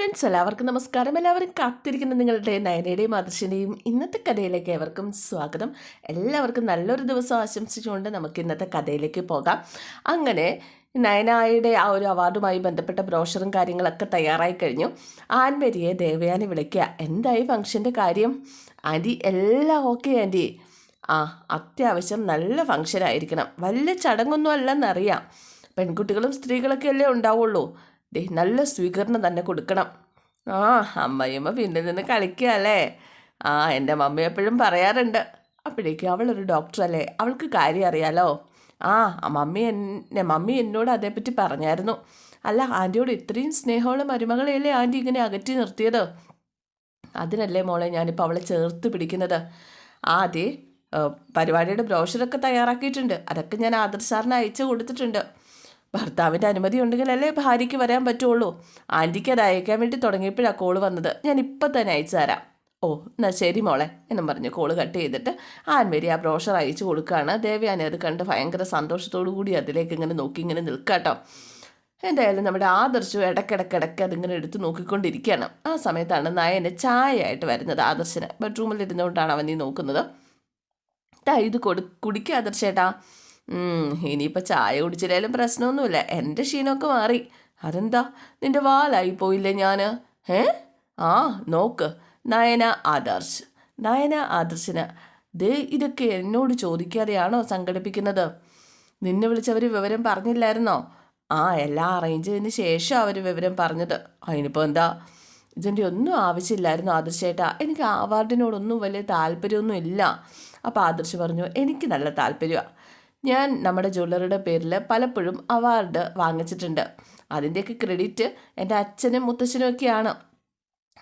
Friends എല്ലാവർക്കും നമസ്കാരം. എല്ലാവരും കാത്തിരിക്കുന്ന നിങ്ങളുടെ നയനയുടെയും ആദർശിന്റെയും ഇന്നത്തെ കഥയിലേക്ക് ഏവർക്കും സ്വാഗതം. എല്ലാവർക്കും നല്ലൊരു ദിവസം ആശംസിച്ചുകൊണ്ട് നമുക്ക് ഇന്നത്തെ കഥയിലേക്ക് പോകാം. അങ്ങനെ നയനായുടെ ആ ഒരു അവാർഡുമായി ബന്ധപ്പെട്ട ബ്രോഷറും കാര്യങ്ങളൊക്കെ തയ്യാറായി കഴിഞ്ഞു. ആൻമരിയെ ദേവയാനി വിളിക്കുക എന്തായി ഫംഗ്ഷന്റെ കാര്യം? ആന്റി എല്ലാം ഓക്കെ ആന്റി. ആ അത്യാവശ്യം നല്ല ഫംഗ്ഷൻ ആയിരിക്കണം വലിയ ചടങ്ങൊന്നും അല്ലെന്നറിയാം. പെൺകുട്ടികളും സ്ത്രീകളൊക്കെ അല്ലേ ഉണ്ടാവുള്ളൂ. ദേ നല്ല സ്വീകരണം തന്നെ കൊടുക്കണം. ആ അമ്മയമ്മ പിന്നെ നിന്ന് കളിക്കുക അല്ലേ? ആ എന്റെ മമ്മി എപ്പോഴും പറയാറുണ്ട്. അപ്പോഴേക്കും അവളൊരു ഡോക്ടറല്ലേ അവൾക്ക് കാര്യം അറിയാലോ? ആ മമ്മി എന്നെ മമ്മി എന്നോട് അതേപ്പറ്റി പറഞ്ഞായിരുന്നു. അല്ല ആന്റിയോട് ഇത്രയും സ്നേഹമുള്ള മരുമകളെയല്ലേ ആന്റി ഇങ്ങനെ അകറ്റി നിർത്തിയത്? അതിനല്ലേ മോളെ ഞാനിപ്പോൾ അവളെ ചേർത്ത് പിടിക്കുന്നത്? ആ അതെ ഏഹ്, പരിപാടിയുടെ ബ്രോഷറൊക്കെ തയ്യാറാക്കിയിട്ടുണ്ട്. അതൊക്കെ ഞാൻ ആദർശ് സാറിന് അയച്ചു കൊടുത്തിട്ടുണ്ട്. ഭർത്താവിന്റെ അനുമതി ഉണ്ടെങ്കിലല്ലേ ഭാര്യയ്ക്ക് വരാൻ പറ്റുള്ളൂ. ആന്റിക്ക് അത് അയക്കാൻ വേണ്ടി തുടങ്ങിയപ്പോഴാണ് കോൾ വന്നത്. ഞാൻ ഇപ്പം തന്നെ അയച്ചു തരാം. ഓ എന്നാ ശരി മോളെ എന്നും പറഞ്ഞ് കോൾ കട്ട് ചെയ്തിട്ട് ആൻമേരി ആ ബ്രോഷർ അയച്ചു കൊടുക്കുകയാണ്. ദേവയാനി അത് കണ്ട് ഭയങ്കര സന്തോഷത്തോടു കൂടി അതിലേക്ക് ഇങ്ങനെ നോക്കി ഇങ്ങനെ നിൽക്കാട്ടോ. എന്തായാലും നമ്മുടെ ആദർശം ഇടക്കിടക്കിടക്ക് അതിങ്ങനെ എടുത്ത് നോക്കിക്കൊണ്ടിരിക്കുകയാണ്. ആ സമയത്താണ് നയന് ചായയായിട്ട് വരുന്നത് ആദർശന്. ബെഡ്റൂമിൽ ഇരുന്നുകൊണ്ടാണ് അവൻ ഈ നോക്കുന്നത്. ഇത് കൊടു കുടിക്കുക ആദർശേട്ടാ. ഇനിയിപ്പോൾ ചായ കുടിച്ചില്ലായാലും പ്രശ്നമൊന്നുമില്ല. എന്റെ ക്ഷീണമൊക്കെ മാറി. അതെന്താ? നിന്റെ വാലായി പോയില്ലേ ഞാൻ ഏ? ആ നോക്ക്. നയന ആദർശ്. നയന ആദർശിന് ദേ ഇതൊക്കെ എന്നോട് ചോദിക്കാതെയാണോ സംഘടിപ്പിക്കുന്നത്? നിന്നെ വിളിച്ചവർ വിവരം പറഞ്ഞില്ലായിരുന്നോ? ആ എല്ലാം അറേഞ്ച് ചെയ്തതിന് ശേഷം അവർ വിവരം പറഞ്ഞത്. അതിനിപ്പോൾ എന്താ? ഇതിന്റെ ഒന്നും ആവശ്യമില്ലായിരുന്നു ആദർശേട്ടാ. എനിക്ക് അവാർഡിനോടൊന്നും വലിയ താല്പര്യമൊന്നും ഇല്ല അപ്പോൾ ആദർശ് പറഞ്ഞു എനിക്ക് നല്ല താല്പര്യമാണ് ഞാൻ നമ്മുടെ ജ്വല്ലറിയുടെ പേരിൽ പലപ്പോഴും അവാർഡ് വാങ്ങിച്ചിട്ടുണ്ട്. അതിന്റെയൊക്കെ ക്രെഡിറ്റ് എന്റെ അച്ഛനും മുത്തശ്ശനും ഒക്കെയാണ്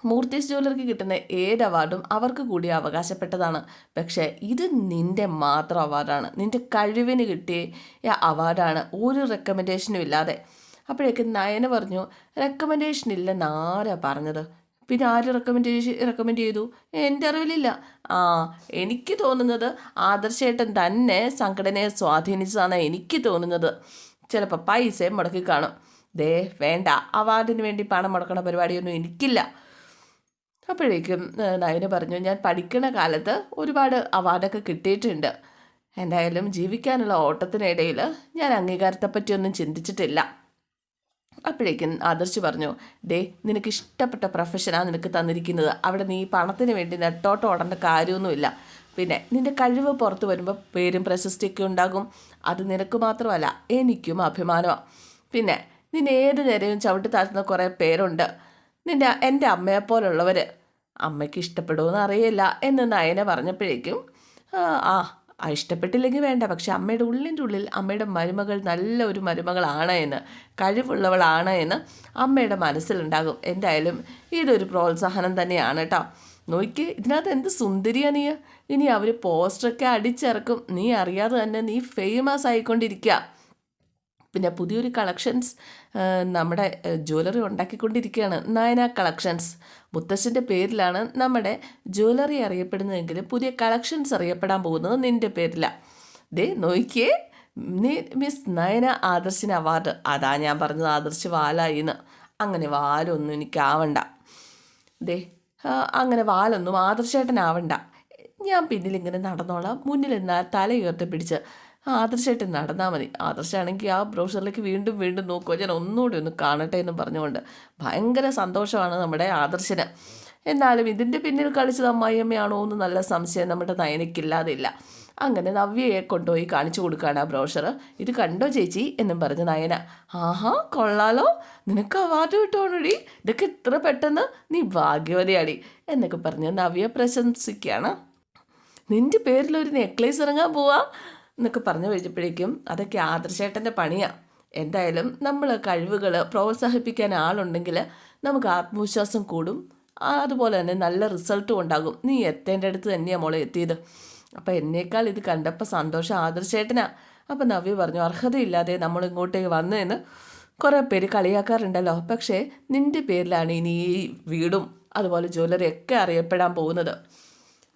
മൂർത്തീസ് ജ്വല്ലറിക്ക് കിട്ടുന്ന ഏത് അവാർഡും അവർക്ക് കൂടി അവകാശപ്പെട്ടതാണ്. പക്ഷേ ഇത് നിന്റെ മാത്രം അവാർഡാണ് നിന്റെ കഴിവിന് കിട്ടിയ അവാർഡാണ് ഒരു റെക്കമെൻഡേഷനും ഇല്ലാതെ. അപ്പോഴേക്കും നയന പറഞ്ഞു റെക്കമെൻഡേഷൻ ഇല്ലെന്ന് ആരാ പറഞ്ഞത്? പിന്നെ ആര് റെക്കമെൻഡേഷൻ റെക്കമെൻഡ് ചെയ്തു? എന്റെ അറിവിലില്ല. ആ എനിക്ക് തോന്നുന്നത് ആദർശേട്ടൻ തന്നെ സംഘടനയെ സ്വാധീനിച്ചതാണ് എനിക്ക് തോന്നുന്നത്. ചിലപ്പോൾ പൈസയും മുടക്കി കാണും. ദേ വേണ്ട. അവാർഡിന് വേണ്ടി പണം മുടക്കണ പരിപാടിയൊന്നും എനിക്കില്ല. അപ്പോഴേക്കും നയന പറഞ്ഞു ഞാൻ പഠിക്കുന്ന കാലത്ത് ഒരുപാട് അവാർഡൊക്കെ കിട്ടിയിട്ടുണ്ട്. എന്തായാലും ജീവിക്കാനുള്ള ഓട്ടത്തിനിടയിൽ ഞാൻ അംഗീകാരത്തെപ്പറ്റിയൊന്നും ചിന്തിച്ചിട്ടില്ല. അപ്പോഴേക്കും ആദർശ് പറഞ്ഞു ദേ നിനക്ക് ഇഷ്ടപ്പെട്ട പ്രൊഫഷനാണ് നിനക്ക് തന്നിരിക്കുന്നത്. അവിടെ നീ പണത്തിന് വേണ്ടി നെട്ടോട്ട് ഓടേണ്ട കാര്യമൊന്നുമില്ല. പിന്നെ നിന്റെ കഴിവ് പുറത്ത് വരുമ്പോൾ പേരും പ്രശസ്തിയൊക്കെ ഉണ്ടാകും. അത് നിനക്ക് മാത്രമല്ല എനിക്കും അഭിമാനമാണ് പിന്നെ നിന്നെ ഏത് നേരവും ചവിട്ടി താഴ്ത്തുന്ന കുറേ പേരുണ്ട്. നിന്റെ എന്റെ അമ്മയെപ്പോലുള്ളവർ അമ്മയ്ക്ക് ഇഷ്ടപ്പെടുമെന്ന് അറിയില്ല എന്ന് നയന പറഞ്ഞപ്പോഴേക്കും ആ, ഇഷ്ടപ്പെട്ടില്ലെങ്കിൽ വേണ്ട. പക്ഷെ അമ്മയുടെ ഉള്ളിന്റെ ഉള്ളിൽ അമ്മയുടെ മരുമകൾ നല്ല ഒരു മരുമകളാണ് എന്ന് കഴിവുള്ളവളാണ് എന്ന് അമ്മയുടെ മനസ്സിലുണ്ടാകും. എന്തായാലും ഇതൊരു പ്രോത്സാഹനം തന്നെയാണ് കേട്ടോ. നോക്കി ഇതിനകത്ത് എന്ത് സുന്ദരിയാ നീ. ഇനി അവർ പോസ്റ്ററൊക്കെ അടിച്ചിറക്കും. നീ അറിയാതെ തന്നെ നീ ഫേമസ് ആയിക്കൊണ്ടിരിക്കുക. പിന്നെ പുതിയൊരു കളക്ഷൻസ് നമ്മുടെ ജ്വല്ലറി ഉണ്ടാക്കിക്കൊണ്ടിരിക്കുകയാണ്. നയന കളക്ഷൻസ് മുത്തശ്ശന്റെ പേരിലാണ് നമ്മുടെ ജ്വല്ലറി അറിയപ്പെടുന്നതെങ്കിൽ പുതിയ കളക്ഷൻസ് അറിയപ്പെടാൻ പോകുന്നത് നിന്റെ പേരിലാണ് ദേ നോക്കിയേ. മിസ് നയന ആദർശിന് അവാർഡ്. അതാ ഞാൻ പറഞ്ഞത് ആദർശ് വാലായിന്ന്. അങ്ങനെ വാലൊന്നും എനിക്കാവണ്ട. ദേ അങ്ങനെ വാലൊന്നും ആദർശേട്ടനാവണ്ട. ഞാൻ പിന്നിലിങ്ങനെ നടന്നോളാം. മുന്നിൽ എന്നാൽ തല ഉയർത്തി പിടിച്ച് ആദർശേട്ടൻ നടന്നാൽ മതി. ആദർശാണെങ്കിൽ ആ ബ്രോഷറിലേക്ക് വീണ്ടും വീണ്ടും നോക്കുക ഞാൻ ഒന്നുകൂടി ഒന്ന് കാണട്ടെ എന്ന് പറഞ്ഞുകൊണ്ട് ഭയങ്കര സന്തോഷമാണ് നമ്മുടെ ആദർശന്. എന്നാലും ഇതിന്റെ പിന്നിൽ കളിച്ചത് അമ്മായിയമ്മയാണോ എന്ന് നല്ല സംശയം നമ്മുടെ നയനയ്ക്കില്ലാതില്ല. അങ്ങനെ നവ്യയെ കൊണ്ടുപോയി കാണിച്ചു കൊടുക്കുകയാണ് ആ ബ്രോഷർ ഇത് കണ്ടോ ചേച്ചി എന്നും പറഞ്ഞ് നയന. ആഹാ കൊള്ളാലോ. നിനക്ക് അവാർഡ് കിട്ടുവാണോടി. ഇതൊക്കെ ഇത്ര പെട്ടെന്ന് നീ ഭാഗ്യവതിയാടി എന്നൊക്കെ പറഞ്ഞ് നവ്യ പ്രശംസിക്കുകയാണ്. നിന്റെ പേരിലൊരു നെക്ലേസ് ഇറങ്ങാൻ പോവാ. എന്നൊക്കെ പറഞ്ഞു കഴിഞ്ഞപ്പോഴേക്കും അതൊക്കെ ആദർശേട്ടന്റെ പണിയാണ് എന്തായാലും നമ്മൾ കഴിവുകൾ പ്രോത്സാഹിപ്പിക്കാൻ ആളുണ്ടെങ്കിൽ നമുക്ക് ആത്മവിശ്വാസം കൂടും. അതുപോലെ തന്നെ നല്ല റിസൾട്ടും ഉണ്ടാകും. നീ എത്തേണ്ട അടുത്ത് തന്നെയാണ് മോളെ എത്തിയത്. അപ്പോൾ എന്നേക്കാൾ ഇത് കണ്ടപ്പോൾ സന്തോഷം ആദർശേട്ടനാ. അപ്പം നവ്യ പറഞ്ഞു അർഹതയില്ലാതെ നമ്മൾ ഇങ്ങോട്ടേക്ക് വന്നതെന്ന് കുറേ പേര് കളിയാക്കാറുണ്ടല്ലോ. പക്ഷേ നിന്റെ പേരിലാണ് ഇനി ഈ വീടും അതുപോലെ ജ്വല്ലറിയൊക്കെ അറിയപ്പെടാൻ പോകുന്നത്.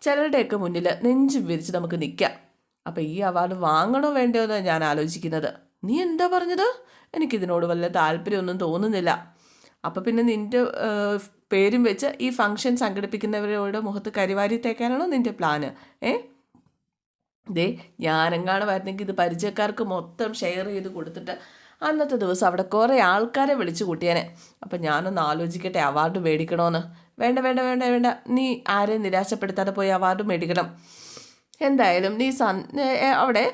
ചിലരുടെയൊക്കെ മുന്നിൽ നെഞ്ചും വിരിച്ച് നമുക്ക് നിൽക്കാം അപ്പോൾ ഈ അവാർഡ് വാങ്ങണോ വേണ്ടോ എന്നാണ് ഞാൻ ആലോചിക്കുന്നത്. നീ എന്താ പറഞ്ഞത്? എനിക്കിതിനോട് വല്ല താല്പര്യമൊന്നും തോന്നുന്നില്ല. അപ്പോൾ പിന്നെ നിന്റെ പേരും വെച്ച് ഈ ഫംഗ്ഷൻ സംഘടിപ്പിക്കുന്നവരോട് മുഖത്ത് കരിവാരി തേക്കാനാണോ നിന്റെ പ്ലാന് ഏ? ദേ ഞാനെങ്ങാണ് വരുന്നെങ്കിൽ ഇത് പരിചയക്കാർക്ക് മൊത്തം ഷെയർ ചെയ്ത് കൊടുത്തിട്ട് അന്നത്തെ ദിവസം അവിടെ കുറേ ആൾക്കാരെ വിളിച്ചു കൂട്ടിയേനെ. അപ്പം ഞാനൊന്ന് ആലോചിക്കട്ടെ അവാർഡ് മേടിക്കണമെന്ന് വേണ്ട വേണ്ട വേണ്ട വേണ്ട. നീ ആരെയും നിരാശപ്പെടുത്താതെ പോയി അവാർഡ് മേടിക്കണം. എന്തായാലും നീ സൻ അവിടെ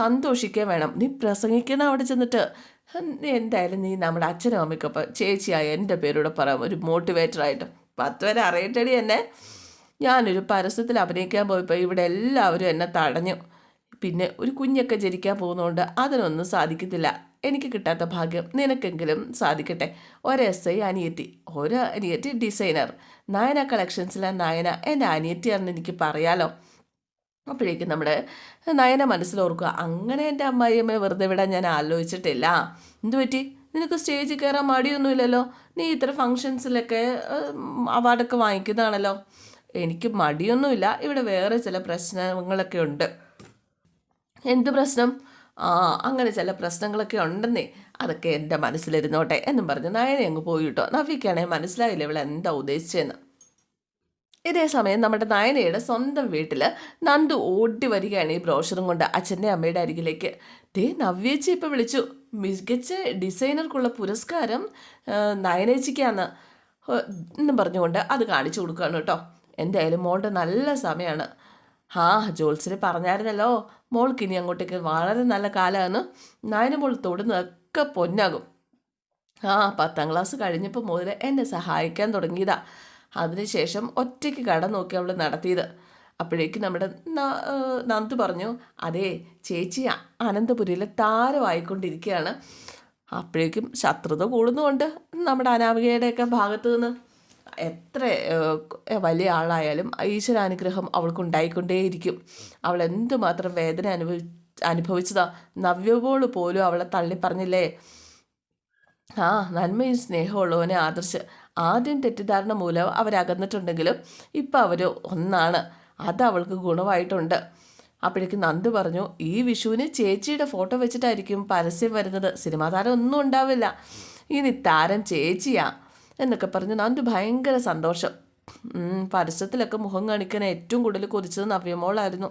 സന്തോഷിക്കുകയും വേണം. നീ പ്രസംഗിക്കണം അവിടെ ചെന്നിട്ട് എന്തായാലും നീ നമ്മുടെ അച്ഛനും അമ്മയ്ക്കൊപ്പം ചേച്ചിയായ എന്റെ പേരൂടെ പറയാം ഒരു മോട്ടിവേറ്ററായിട്ട് പത്ത് വരെ അറിയട്ടടി എന്നെ. ഞാനൊരു പരസ്യത്തിൽ അഭിനയിക്കാൻ പോയപ്പോൾ ഇവിടെ എല്ലാവരും എന്നെ തടഞ്ഞു. പിന്നെ ഒരു കുഞ്ഞൊക്കെ ജനിക്കാൻ പോകുന്നതുകൊണ്ട് അതിനൊന്നും സാധിക്കത്തില്ല. എനിക്ക് കിട്ടാത്ത ഭാഗ്യം നിനക്കെങ്കിലും സാധിക്കട്ടെ. ഒരു എസ് ഐ അനിയത്തി ഒരു അനിയത്തി ഡിസൈനർ. നയന കളക്ഷൻസിലെ നയന എന്റെ അനിയത്തിയാണെന്ന് എനിക്ക് പറയാലോ. അപ്പോഴേക്കും നമ്മുടെ നയന മനസ്സിലോർക്കുക അങ്ങനെ എന്റെ അമ്മായിയമ്മയെ വെറുതെ വിടാൻ ഞാൻ ആലോചിച്ചിട്ടില്ല. എന്തു പറ്റി? നിനക്ക് സ്റ്റേജിൽ കയറാൻ മടിയൊന്നുമില്ലല്ലോ? നീ ഇത്ര ഫങ്ഷൻസിലൊക്കെ അവാർഡൊക്കെ വാങ്ങിക്കുന്നതാണല്ലോ. എനിക്ക് മടിയൊന്നുമില്ല. ഇവിടെ വേറെ ചില പ്രശ്നങ്ങളൊക്കെ ഉണ്ട്. എന്ത് പ്രശ്നം? ആ അങ്ങനെ ചില പ്രശ്നങ്ങളൊക്കെ ഉണ്ടെന്നേ. അതൊക്കെ എന്റെ മനസ്സിലിരുന്നോട്ടെ എന്നും പറഞ്ഞ് നയനെ അങ്ങ് പോയിട്ടോ നഫിക്കാണെങ്കിൽ മനസ്സിലായില്ല ഇവിടെ എന്താ ഉദ്ദേശിച്ചതെന്ന് ഇതേ സമയം നമ്മുടെ നയനയുടെ സ്വന്തം വീട്ടിൽ നന്ദു ഓടി വരികയാണ് ഈ ബ്രോഷറും കൊണ്ട് അച്ഛന്റെ അമ്മയുടെ അരികിലേക്ക്. ദേ നവ്യേച്ചി ഇപ്പം വിളിച്ചു. മികച്ച ഡിസൈനർക്കുള്ള പുരസ്കാരം നയനേച്ചിക്കാന്ന് എന്നും പറഞ്ഞുകൊണ്ട് അത് കാണിച്ചു കൊടുക്കുകയാണ് കേട്ടോ. എന്തായാലും മോളുടെ നല്ല സമയമാണ് ആ ജോത്സ്യന് പറഞ്ഞായിരുന്നല്ലോ മോൾക്ക് ഇനി അങ്ങോട്ടേക്ക് വളരെ നല്ല കാലമാണ്. നയന മോൾ തൊടുന്നതൊക്കെ പൊന്നാകും. ആ പത്താം ക്ലാസ് കഴിഞ്ഞപ്പോൾ മുതൽ എന്നെ സഹായിക്കാൻ തുടങ്ങിയതാ. അതിനുശേഷം ഒറ്റയ്ക്ക് കട നോക്കി അവൾ നടത്തിയത്. അപ്പോഴേക്കും നമ്മുടെ നന്ദ് പറഞ്ഞു അതെ ചേച്ചി അനന്തപുരിയിലെ താരമായിക്കൊണ്ടിരിക്കുകയാണ്. അപ്പോഴേക്കും ശത്രുത കൂടുന്നുമുണ്ട് നമ്മുടെ അനാമികയുടെയൊക്കെ ഭാഗത്തു നിന്ന്. എത്ര വലിയ ആളായാലും ഈശ്വരാനുഗ്രഹം അവൾക്ക് ഉണ്ടായിക്കൊണ്ടേയിരിക്കും അവൾ എന്തുമാത്രം വേദന അനുഭവി അനുഭവിച്ചതാ നവ്യപോൾ പോലും അവളെ തള്ളിപ്പറഞ്ഞില്ലേ? ആ നന്മയും സ്നേഹമുള്ളവനെ ആദർശ്. ആദ്യം തെറ്റിദ്ധാരണ മൂലം അവരകന്നിട്ടുണ്ടെങ്കിലും ഇപ്പം അവർ ഒന്നാണ്. അത് അവൾക്ക് ഗുണമായിട്ടുണ്ട്. അപ്പോഴേക്കും നന്ദ് പറഞ്ഞു ഈ വിഷുവിന് ചേച്ചിയുടെ ഫോട്ടോ വെച്ചിട്ടായിരിക്കും പരസ്യം വരുന്നത്. സിനിമാ താരം ഒന്നും ഉണ്ടാവില്ല. ഇനി താരം ചേച്ചിയാ. എന്നൊക്കെ പറഞ്ഞ് നന്ദു ഭയങ്കര സന്തോഷം. പരസ്യത്തിലൊക്കെ മുഖം കാണിക്കാൻ ഏറ്റവും കൂടുതൽ കൊതിച്ചത് നവ്യമോളായിരുന്നു.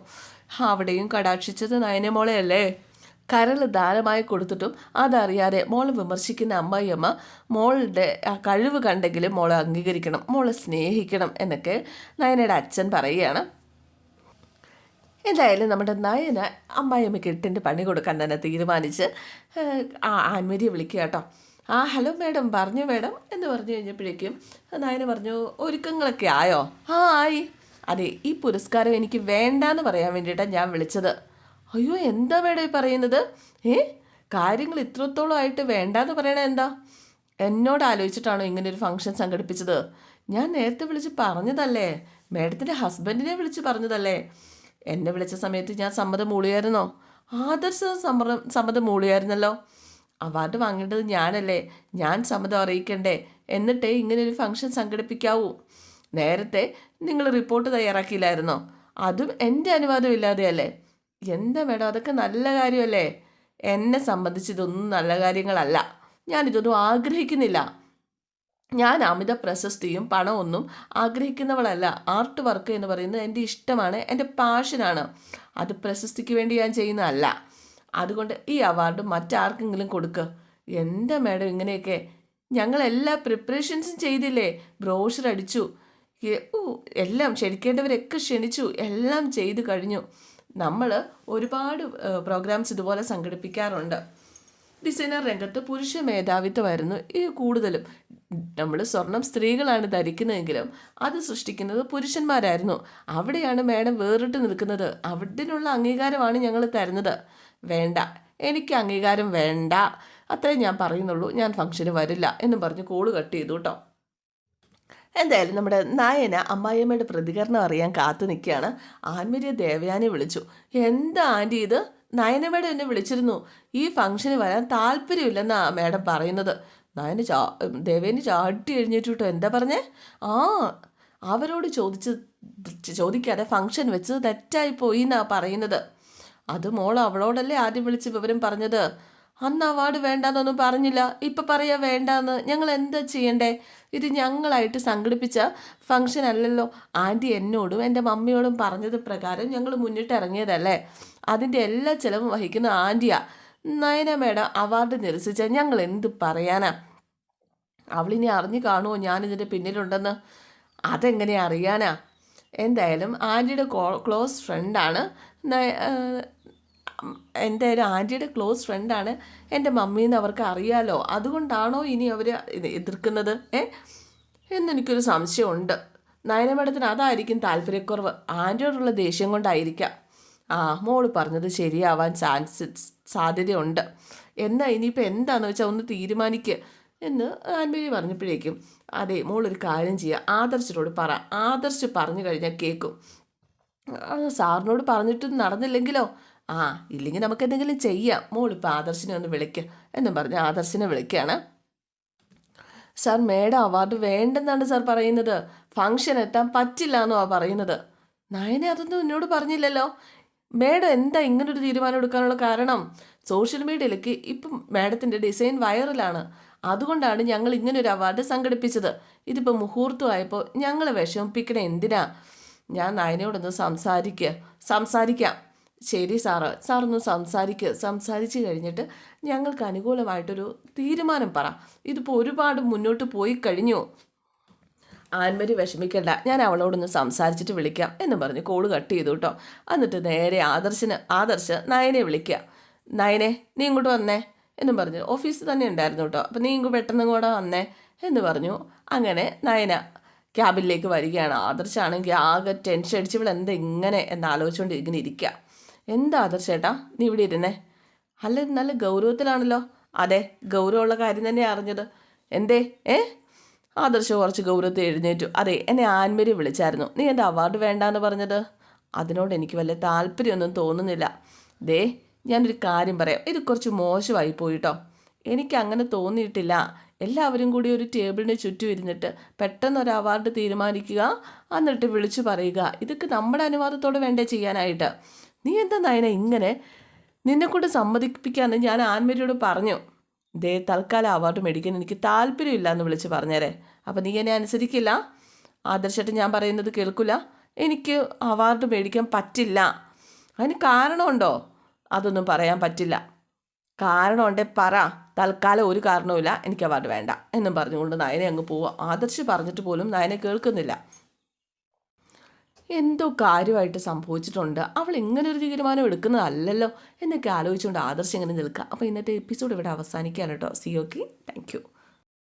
അവിടെയും കടാക്ഷിച്ചത് നയനമോളെയല്ലേ? കരൾ ദാനമായി കൊടുത്തിട്ടും അതറിയാതെ മോൾ വിമർശിക്കുന്ന അമ്മായിയമ്മ മോളുടെ കഴിവ് കണ്ടെങ്കിലും മോളെ അംഗീകരിക്കണം മോളെ സ്നേഹിക്കണം എന്നൊക്കെ നയനയുടെ അച്ഛൻ പറയുകയാണ്. എന്തായാലും നമ്മുടെ നയന അമ്മായിയമ്മയ്ക്ക് എട്ടിന്റെ പണി കൊടുക്കാൻ തന്നെ തീരുമാനിച്ച് ആ ആൻമരിയെ വിളിക്കുക കേട്ടോ. ആ ഹലോ മേഡം പറഞ്ഞു മേഡം എന്ന് പറഞ്ഞു കഴിഞ്ഞപ്പോഴേക്കും നയന പറഞ്ഞു ഒരുക്കങ്ങളൊക്കെ ആയോ? ആ ആയി. അതെ ഈ പുരസ്കാരം എനിക്ക് വേണ്ടാന്ന് പറയാൻ വേണ്ടിയിട്ടാണ് ഞാൻ വിളിച്ചത്. അയ്യോ എന്താ ഈ പറയുന്നത്? ഏ? കാര്യങ്ങൾ ഇത്രത്തോളം ആയിട്ട് വേണ്ടാന്ന് പറയണ എന്താ? എന്നോട് ആലോചിച്ചിട്ടാണോ ഇങ്ങനെ ഒരു ഫംഗ്ഷൻ സംഘടിപ്പിച്ചത്? ഞാൻ നേരത്തെ വിളിച്ച് പറഞ്ഞതല്ലേ? മേഡത്തിന്റെ ഹസ്ബൻഡിനെ വിളിച്ച് പറഞ്ഞതല്ലേ? എന്നെ വിളിച്ച സമയത്ത് ഞാൻ സമ്മതം മൂളിയായിരുന്നോ? ആദർശ സമ്മതം സമ്മതം മൂളിയായിരുന്നല്ലോ. അവാർഡ് വാങ്ങേണ്ടത് ഞാനല്ലേ. ഞാൻ സമ്മതം അറിയിക്കണ്ടേ. എന്നിട്ടേ ഇങ്ങനെ ഒരു ഫംഗ്ഷൻ സംഘടിപ്പിക്കാവൂ. നേരത്തെ നിങ്ങൾ റിപ്പോർട്ട് തയ്യാറാക്കിയില്ലായിരുന്നോ? അതും എന്റെ അനുവാദം ഇല്ലാതെയല്ലേ എന്താ മേഡം? അതൊക്കെ നല്ല കാര്യമല്ലേ? എന്നെ സംബന്ധിച്ച് ഇതൊന്നും നല്ല കാര്യങ്ങളല്ല. ഞാനിതൊന്നും ആഗ്രഹിക്കുന്നില്ല. ഞാൻ അമിത പ്രശസ്തിയും പണമൊന്നും ആഗ്രഹിക്കുന്നവളല്ല. ആർട്ട് വർക്ക് എന്ന് പറയുന്നത് എന്റെ ഇഷ്ടമാണ് എന്റെ പാഷനാണ്. അത് പ്രശസ്തിക്ക് വേണ്ടി ഞാൻ ചെയ്യുന്നതല്ല. അതുകൊണ്ട് ഈ അവാർഡ് മറ്റാർക്കെങ്കിലും കൊടുക്കുക എന്താ മേഡം ഇങ്ങനെയൊക്കെ? ഞങ്ങൾ എല്ലാ പ്രിപ്പറേഷൻസും ചെയ്തില്ലേ? ബ്രോഷർ അടിച്ചു എല്ലാം ക്ഷണിക്കേണ്ടവരൊക്കെ ക്ഷണിച്ചു. എല്ലാം ചെയ്തു കഴിഞ്ഞു. നമ്മൾ ഒരുപാട് പ്രോഗ്രാംസ് ഇതുപോലെ സംഘടിപ്പിക്കാറുണ്ട്. ഡിസൈനർ രംഗത്ത് പുരുഷ മേധാവിത്വമായിരുന്നു ഈ കൂടുതലും. നമ്മൾ സ്വർണം സ്ത്രീകളാണ് ധരിക്കുന്നതെങ്കിലും അത് സൃഷ്ടിക്കുന്നത് പുരുഷന്മാരായിരുന്നു. അവിടെയാണ് മേഡം വേറിട്ട് നിൽക്കുന്നത്. അവിടിനുള്ള അംഗീകാരമാണ് ഞങ്ങൾ തരുന്നത്. വേണ്ട എനിക്ക് അംഗീകാരം വേണ്ട. അത്രേ ഞാൻ പറയുന്നുള്ളൂ. ഞാൻ ഫംഗ്ഷന് വരില്ല എന്നും പറഞ്ഞ് കോൾ കട്ട് ചെയ്തു കേട്ടോ എന്തായാലും നമ്മുടെ നായന അമ്മായിയമ്മയുടെ പ്രതികരണം അറിയാൻ കാത്തു നിൽക്കുകയാണ്. ആൻമരിയ ദേവയാനെ വിളിച്ചു. എന്താ ആന്റി ഇത്? നയന മേഡം എന്നെ വിളിച്ചിരുന്നു. ഈ ഫംഗ്ഷന് വരാൻ താല്പര്യമില്ലെന്നാ മേഡം പറയുന്നത്. നയന ചാ ദേവേന് ചാട്ടി എഴുന്നേറ്റ് എന്താ പറഞ്ഞേ? ആ അവരോട് ചോദിച്ച് ചോദിക്കാതെ ഫംഗ്ഷൻ വെച്ച് തെറ്റായി പോയി എന്നാ പറയുന്നത്. അത് മോൾ അവളോടല്ലേ ആദ്യം വിളിച്ച് വിവരം പറഞ്ഞത്? അന്ന് അവാർഡ് വേണ്ടാന്നൊന്നും പറഞ്ഞില്ല. ഇപ്പം പറയാ വേണ്ടാന്ന്. ഞങ്ങൾ എന്താ ചെയ്യണ്ടേ? ഇത് ഞങ്ങളായിട്ട് സംഘടിപ്പിച്ച ഫംഗ്ഷൻ അല്ലല്ലോ. ആന്റി എന്നോടും എന്റെ മമ്മിയോടും പറഞ്ഞത് പ്രകാരം ഞങ്ങൾ മുന്നിട്ട് ഇറങ്ങിയതല്ലേ? അതിന്റെ എല്ലാ ചിലവും വഹിക്കുന്ന ആന്റിയാ നയന മേഡം അവാർഡ് നിരസിച്ച ഞങ്ങൾ എന്ത് പറയാനാ? അവളിനി അറിഞ്ഞു കാണുമോ ഞാനിതിന്റെ പിന്നിലുണ്ടെന്ന്? അതെങ്ങനെ അറിയാനാ? എന്തായാലും ആന്റിയുടെ ക്ലോസ് ഫ്രണ്ടാണ് എന്തായാലും ആന്റിയുടെ ക്ലോസ് ഫ്രണ്ടാണ് എന്റെ മമ്മീന്ന് അവർക്ക് അറിയാലോ. അതുകൊണ്ടാണോ ഇനി അവർ എതിർക്കുന്നത്? ഏ? എന്നെനിക്കൊരു സംശയമുണ്ട്. നയന മേഡത്തിന് അതായിരിക്കും താല്പര്യക്കുറവ്. ആന്റിയോടുള്ള ദേഷ്യം കൊണ്ടായിരിക്കാം. ആ മോൾ പറഞ്ഞത് ശരിയാവാൻ ചാൻസ് സാധ്യതയുണ്ട്. എന്നാ ഇനിയിപ്പോൾ എന്താണെന്ന് വെച്ചാൽ ഒന്ന് തീരുമാനിക്കുക എന്ന് ആൻമേരി പറഞ്ഞപ്പോഴേക്കും അതെ മോളൊരു കാര്യം ചെയ്യുക ആദർശിനോട് പറ. ആദർശ് പറഞ്ഞു കഴിഞ്ഞാൽ കേൾക്കും സാറിനോട് പറഞ്ഞിട്ട് നടന്നില്ലെങ്കിലോ? ആ ഇല്ലെങ്കിൽ നമുക്ക് എന്തെങ്കിലും ചെയ്യാം. മോളിപ്പോൾ ആദർശിനെ ഒന്ന് വിളിക്കുക എന്നും പറഞ്ഞ് ആദർശിനെ വിളിക്കുകയാണ് സാർ മേഡം അവാർഡ് വേണ്ടെന്നാണ് സാർ പറയുന്നത്. ഫംഗ്ഷൻ എത്താൻ പറ്റില്ല എന്നോ പറയുന്നത്. നയനെ അതൊന്നും എന്നോട് പറഞ്ഞില്ലല്ലോ. മേഡം എന്താ ഇങ്ങനൊരു തീരുമാനം എടുക്കാനുള്ള കാരണം? സോഷ്യൽ മീഡിയയിലേക്ക് ഇപ്പം മേഡത്തിന്റെ ഡിസൈൻ വൈറലാണ്. അതുകൊണ്ടാണ് ഞങ്ങൾ ഇങ്ങനെ ഒരു അവാർഡ് സംഘടിപ്പിച്ചത്. ഇതിപ്പോൾ മുഹൂർത്തമായപ്പോൾ ഞങ്ങളെ വിഷമിപ്പിക്കണേ എന്തിനാ? ഞാൻ നയനയോടൊന്ന് സംസാരിക്കുക സംസാരിക്കാം. ശരി സാറ്. സാറൊന്ന് സംസാരിക്കുക സംസാരിച്ച് കഴിഞ്ഞിട്ട് ഞങ്ങൾക്ക് അനുകൂലമായിട്ടൊരു തീരുമാനം പറ. ഇതിപ്പോൾ ഒരുപാട് മുന്നോട്ട് പോയി കഴിഞ്ഞു. ആൻമരി വിഷമിക്കണ്ട. ഞാൻ അവളോടൊന്ന് സംസാരിച്ചിട്ട് വിളിക്കാം എന്ന് പറഞ്ഞ് കോൾ കട്ട് ചെയ്തു കേട്ടോ. എന്നിട്ട് നേരെ ആദർശന് ആദർശ് നയനെ വിളിക്കുക. നയനെ നീ ഇങ്ങോട്ട് വന്നേ എന്നും പറഞ്ഞു. ഓഫീസിൽ തന്നെ ഉണ്ടായിരുന്നു കേട്ടോ. അപ്പം നീ ഇങ്ങ് പെട്ടെന്ന് കൂടെ വന്നേ എന്ന് പറഞ്ഞു. അങ്ങനെ നയന ക്യാബിനിലേക്ക് വരികയാണ്. ആദർശാണെങ്കിൽ ആകെ ടെൻഷൻ അടിച്ച് ഇവിടെ എന്താ ഇങ്ങനെ എന്നാലോചിച്ചുകൊണ്ട് ഇങ്ങനെ ഇരിക്കുക എന്താ ആദർശേട്ടാ നീ ഇവിടെ ഇരുന്നേ. അല്ല നല്ല ഗൗരവത്തിലാണല്ലോ. അതെ ഗൗരവമുള്ള കാര്യം തന്നെ അറിഞ്ഞത്. എന്തേ? ഏ? ആദർശ കുറച്ച് ഗൗരവത്തിൽ എഴുന്നേറ്റു. അതെ എന്നെ ആൻമരി വിളിച്ചായിരുന്നു. നീ എന്റെ അവാർഡ് വേണ്ടാന്ന് പറഞ്ഞത്? അതിനോട് എനിക്ക് വല്ല താല്പര്യമൊന്നും തോന്നുന്നില്ല. ദേ ഞാനൊരു കാര്യം പറയാം. ഇത് കുറച്ച് മോശമായി പോയിട്ടോ. എനിക്ക് അങ്ങനെ തോന്നിയിട്ടില്ല. എല്ലാവരും കൂടി ഒരു ടേബിളിന് ചുറ്റും ഇരുന്നിട്ട് പെട്ടെന്ന് ഒരു അവാർഡ് തീരുമാനിക്കുക എന്നിട്ട് വിളിച്ചു പറയുക. ഇതൊക്കെ നമ്മുടെ അനുവാദത്തോടെ വേണ്ടേ ചെയ്യാനായിട്ട്? നീ എന്താ നയന ഇങ്ങനെ? നിന്നെക്കൊണ്ട് സമ്മതിപ്പിക്കാന്ന് ഞാൻ ആൻമരിയോട് പറഞ്ഞു. ദേ തൽക്കാലം അവാർഡ് മേടിക്കാൻ എനിക്ക് താല്പര്യമില്ല എന്ന് വിളിച്ച് പറഞ്ഞേരെ. അപ്പം നീ എന്നെ അനുസരിക്കില്ല. ആദർശമായിട്ട് ഞാൻ പറയുന്നത് കേൾക്കില്ല എനിക്ക് അവാർഡ് മേടിക്കാൻ പറ്റില്ല. അതിന് കാരണമുണ്ടോ? അതൊന്നും പറയാൻ പറ്റില്ല. കാരണമുണ്ടേ പറ. തൽക്കാലം ഒരു കാരണവുമില്ല. എനിക്ക് അവാർഡ് വേണ്ട. എന്നും പറഞ്ഞുകൊണ്ട് നയനെ അങ്ങ് പോവുക ആദർശ് പറഞ്ഞിട്ട് പോലും നയനെ കേൾക്കുന്നില്ല. എന്തോ കാര്യമായിട്ട് സംഭവിച്ചിട്ടുണ്ട്. അവൾ ഇങ്ങനെ ഒരു തീരുമാനം എടുക്കുന്നതല്ലല്ലോ എന്നൊക്കെ ആലോചിച്ചുകൊണ്ട് ആദർശം ഇങ്ങനെ നിൽക്കുക. അപ്പോൾ ഇന്നത്തെ എപ്പിസോഡ് ഇവിടെ അവസാനിക്കുകയാണ് കേട്ടോ. C okay thank